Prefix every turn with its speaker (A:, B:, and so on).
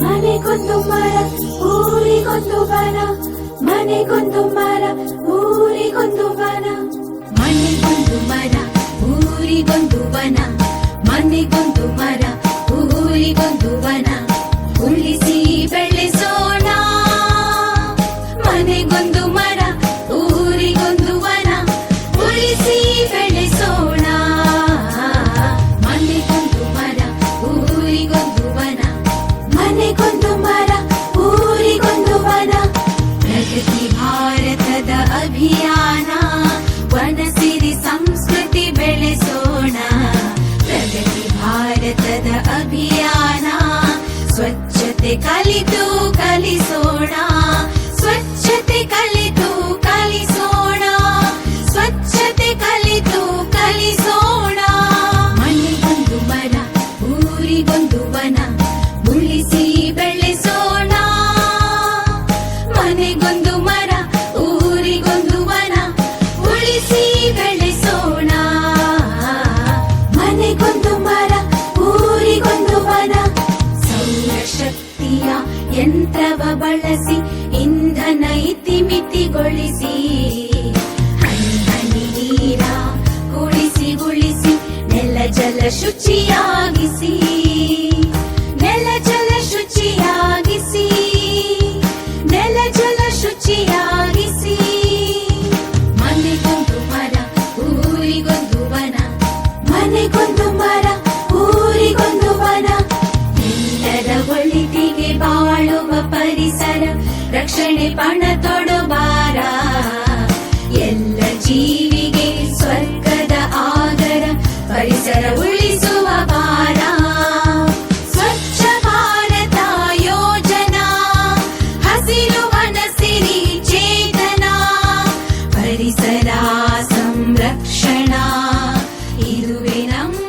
A: ಮನೆಗೊಂದು ಮರ ಊರಿಗೊಂದು ವನ. ಮನೆಗೊಂದು ಮರ ಊರಿಗೊಂದು ವನ. ಭಾರತದ ಅಭಿಯಾನ. ಸ್ವಚ್ಛತೆ ಕಲಿತು ಕಲಿಸೋಣ. ಸ್ವಚ್ಛತೆ ಕಲಿತು ಕಲಿಸೋಣ. ಸ್ವಚ್ಛತೆ ಕಲಿತು ಕಲಿಸೋಣ. ಮನೆಗೊಂದು ಮರ ಊರಿಗೊಂದು ವನ, ಉಳಿಸಿ ಬೆಳೆಸೋಣ. ಮನೆಗೊಂದು ಮರ ಊರಿಗೊಂದು ವನ, ಉಳಿಸಿ ಬೆಳೆಸೋಣ ಸೌರಶಕ್ತಿಯ ಯಂತ್ರವ ಬಳಸಿ ಇಂಧನ ಇತಿಮಿತಿಗೊಳಿಸಿ. ಹನಿ ನೀರ ಕುಡಿಸಿ ಉಳಿಸಿ ನೆಲ ಜಲ ಶುಚಿಯಾಗಿಸಿ. ಬಾಳುವ ಪರಿಸರ, ರಕ್ಷಣೆ ಪಣ ತೊಡಬಾರ ಎಲ್ಲ ಜೀವಿಗೆ ಸ್ವರ್ಗದ ಆಗರ ಪರಿಸರ ಉಳಿಸುವ ಭಾರ. ಸ್ವಚ್ಛ ಭಾರತ ಯೋಜನಾ, ಹಸಿರು ಚೇತನ. ಪರಿಸರ ಸಂರಕ್ಷಣಾ, ಇದುವೇ ನಮ್ಮ